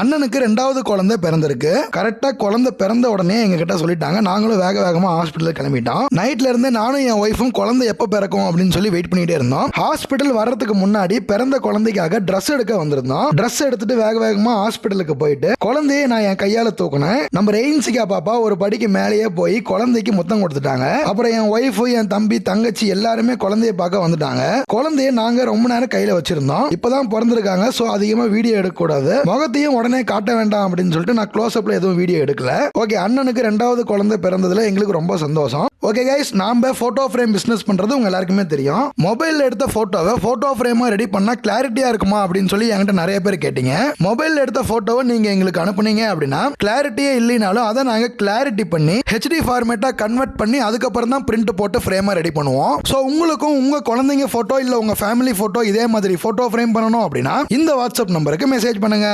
அண்ணனுக்கு ரெண்டாவது குழந்தை பிறந்திருக்கு. கரெக்டா குழந்தை பிறந்த உடனே எங்க கிட்ட சொல்லிட்டாங்க. நாங்களும் வேக வேகமா ஹாஸ்பிட்டல் கிளம்பிட்டோம். நைட்ல இருந்து நானும் என் ஒய்ஃபும் குழந்தை எப்போ பிறக்கும் அப்படின்னு சொல்லி வெயிட் பண்ணிட்டே இருந்தோம். ஹாஸ்பிட்டல் வர்றதுக்கு முன்னாடி பிறந்த குழந்தைக்காக ட்ரெஸ் எடுக்க வந்திருந்தோம். ட்ரெஸ் எடுத்துட்டு வேக வேகமா ஹாஸ்பிட்டலுக்கு போயிட்டு குழந்தைய நான் என் கையால தூக்குனேன். நம்ம ரெயின்சிக்கா பாப்பா ஒரு படிக்கு மேலேயே போய் குழந்தைக்கு முத்தம் கொடுத்துட்டாங்க. அப்புறம் என் ஒய்ஃபு என் தம்பி தங்கச்சி எல்லாருமே குழந்தைய பார்க்க வந்துட்டாங்க. குழந்தைய நாங்க ரொம்ப நேரம் கையில வச்சிருந்தோம். இப்பதான் பிறந்திருக்காங்க. சோ அதிகமா வீடியோ எடுக்க கூடாது முகத்தையும் உடனே காட்ட வேண்டாம் அப்படின்னு சொல்லிட்டு நான் க்ளோஸ் எதுவும் வீடியோ எடுக்கல. ஓகே அண்ணனுக்கு ரெண்டாவது குழந்தை பிறந்ததுல எங்களுக்கு ரொம்ப சந்தோஷம். ஓகே கைஸ் நாம போட்டோ ஃப்ரேம் பிசினஸ் பண்றது உங்க எல்லாருக்குமே தெரியும். மொபைலில் எடுத்த போட்டோவை போட்டோ ஃப்ரேமா ரெடி பண்ணா கிளாரிட்டியா இருக்குமா அப்படின்னு சொல்லி என்கிட்ட நிறைய பேர் கேட்டீங்க. மொபைலில் எடுத்த போட்டோவை நீங்க எங்களுக்கு அனுப்புனீங்க அப்படின்னா கிளாரிட்டியே இல்லைனாலும் அதை நாங்க கிளாரிட்டி பண்ணி ஹெச்டி ஃபார்மேட்டா கன்வெர்ட் பண்ணி அதுக்கப்புறம் தான் பிரிண்ட் போட்டு ஃப்ரேமா ரெடி பண்ணுவோம். ஸோ உங்களுக்கும் உங்க குழந்தைங்க போட்டோ இல்ல உங்க ஃபேமிலி போட்டோ இதே மாதிரி போட்டோ ஃப்ரேம் பண்ணணும் அப்படின்னா இந்த வாட்ஸ்அப் நம்பருக்கு மெசேஜ் பண்ணுங்க.